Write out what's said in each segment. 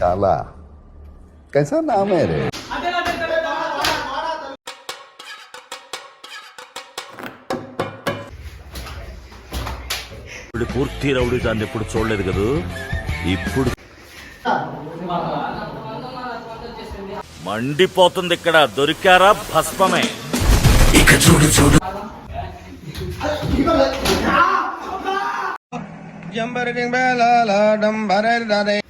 काला कैसा नाम है रे ఇప్పుడు పూర్తి రౌడీ దాన్ని ఎప్పుడు చూడలేదు కదూ ఇప్పుడు మండిపోతుంది ఇక్కడ దొరికారా భస్మమే ఇక చూడు చూడు అటు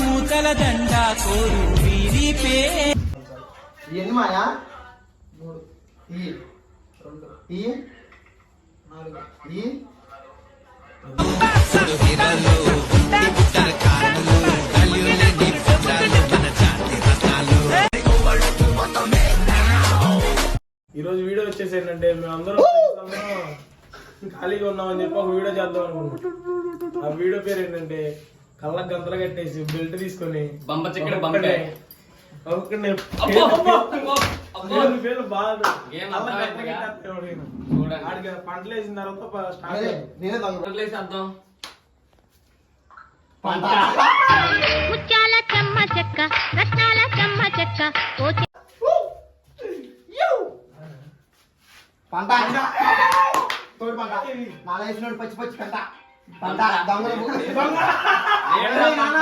మూతల దండ కోరు వీరి పే ఎన్ని మాయా? మూడు. ఈ. రెండు ఈ. నాలుగు ఈ ఈరోజు వీడియో వచ్చేసి ఏంటంటే మేము అందరం అందరం ఖాళీగా ఉన్నామని చెప్పి ఒక వీడియో చేద్దాం అనుకుంటున్నాం. ఆ వీడియో పేరు ఏంటంటే కళ్ళకు గంతలు కట్టేసి బెల్ట్ తీసుకొని బంప చిక్కడ బంపే. ఒక్కడే. పేరు పంటలు వేసిన తర్వాత ముత్యాల చెమ్మ చెక్క రత్నాల చెమ్మ చెక్క పంట. తోడు పంట. నాలుగు వేసినోడు పచ్చి పచ్చి పంట. పంట దొంగలు దొంగ. ఏంట్రా పంట?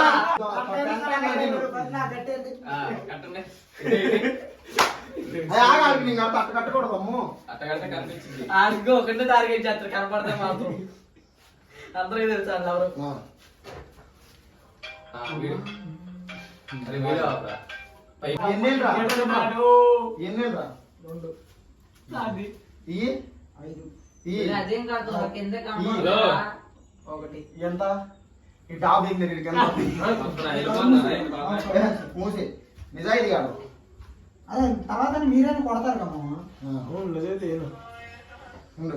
పంట నేను. ఆ, కట్టండి అది ఆగాలి నేను కట్ట అట్ట కట్టకూడదు అమ్ము. అట్ట కడితే కనిపించింది ఆడిగో ఒకటే టార్గెట్ చేస్తారు కనపడితే మాత్రం అందరికీ తెలుసు ఎవరు. రెండు. ఐదు. అదేం కాదు కింద ఇదో. ఒకటి. ఎంత? ఈ టాప్? మూసి. నిజాయితీ కాదు. అదే తర్వాత మీరైనా కొడతారు కదా మామ. ఆ, అవును, నిజమైతే ఏను. ఉండు.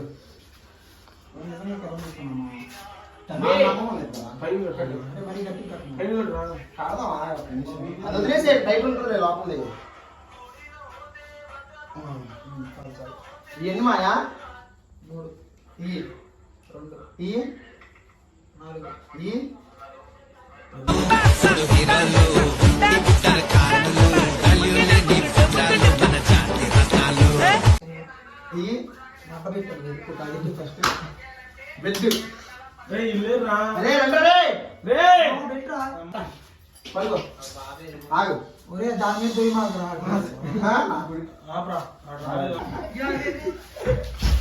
మరీ. అది వదిలేసే టైట్ ఉంటుంది లోపల మాయా? మూడు. ఈ రెండు. ఈ నాలుగు. ఈ ఈ మట్ట పెట్టారు ఎక్కువ తాగింది ఫస్ట్ బెడ్. ఏయ్, ఇల్లేరా? అరే రండి రే. రేయ్! పెట్టరా పడుకో. ఆగు. ఒరే దాని మీద పోయి మాకు రా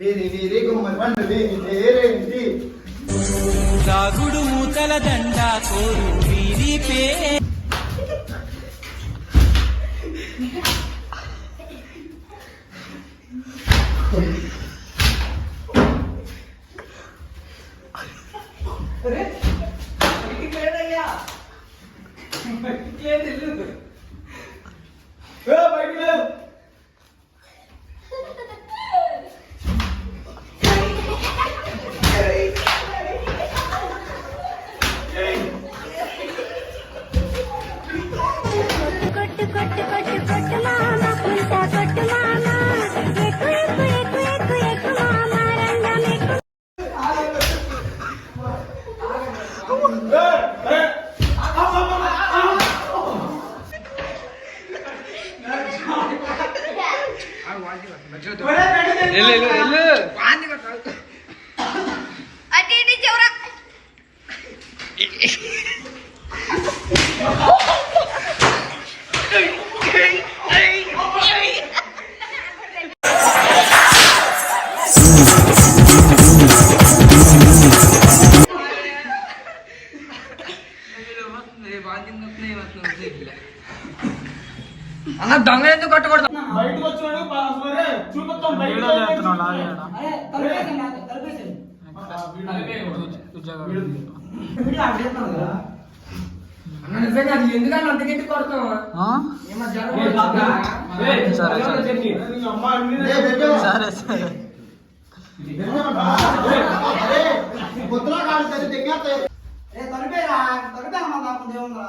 వీరి వీరి గుమ్మడి పండు వీరి పేరేంటి దాగుడు మూతల దండ కోరు వీరి పే పొద్దున సరే దగ్గర ఏ తలపేరా తలపేరా మా నాకు దేవుందా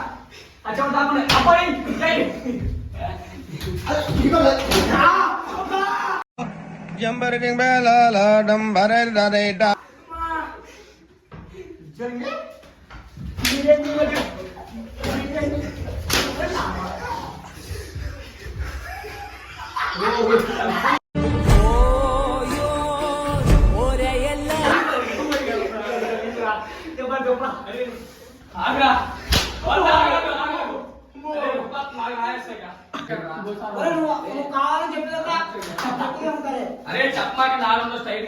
À, trong ra con lại áo quay đây con lại Jumper ding bella la dum bare da de da. Ma. Jangan. Ini dia ni macam నాలుగు స్టైల్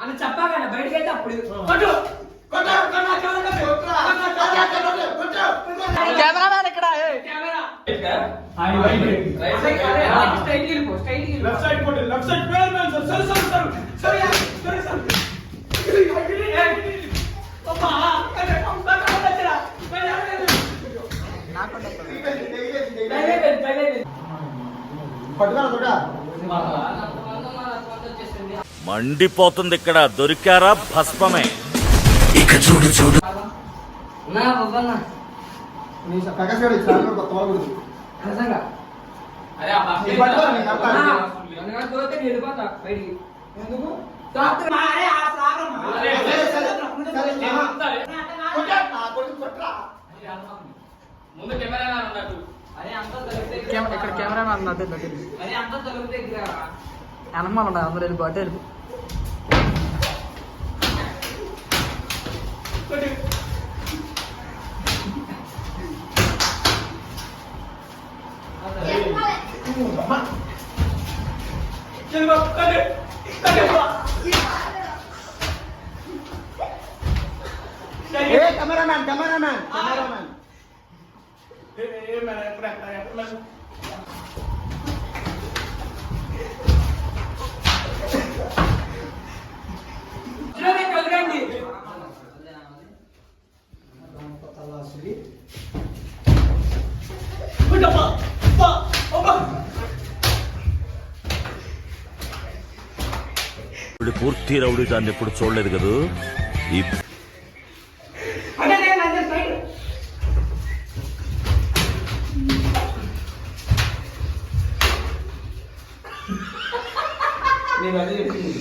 అని చెప్పాక బయటకి అయితే అప్పుడు కొట్టు కొట్టు కొట్టి లెఫ్ట్ సైడ్ పేరు మేలు సార్ మండిపోతుంది ఇక్కడ దొరికారా భస్మమే. సరే పట్టుకోవాలి చూడ. మండిపోతుంది ఇక్కడ భస్మమే నా బాబన్నా నీ ప్రకాష్ గారు ఇచ్చిన కొత్త వాళ్ళు కూడా నిజంగా? అరే ఆ బస్ నీ పట్టుకో, నీ కడతా. వెళ్ళిపోతా బయటికి. ఎందుకు? డాక్టర్ అరే ఆ సాగరం. అరే, సరే, సరే, సరే, ఆహా. కొట్టు, ఆ, కొట్టు, కొట్టురా. ముందు కెమెరా ఉన్నట్టు అరే అంతా ఇక్కడ కెమెరా అరే ఇక్కడ అందరూ వెళ్ళిపోతే వెళ్ళిపో. ఏ కెమెరామ్యాన్ కెమెరామ్యాన్ కెమెరామ్యాన్ ఏ, ఏ, పూర్తి రౌడీ దాన్ని ఎప్పుడు చూడలేదు కదూ? ఈ నేను అదే చెప్పింది.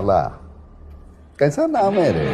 साला कैसा नाम है रे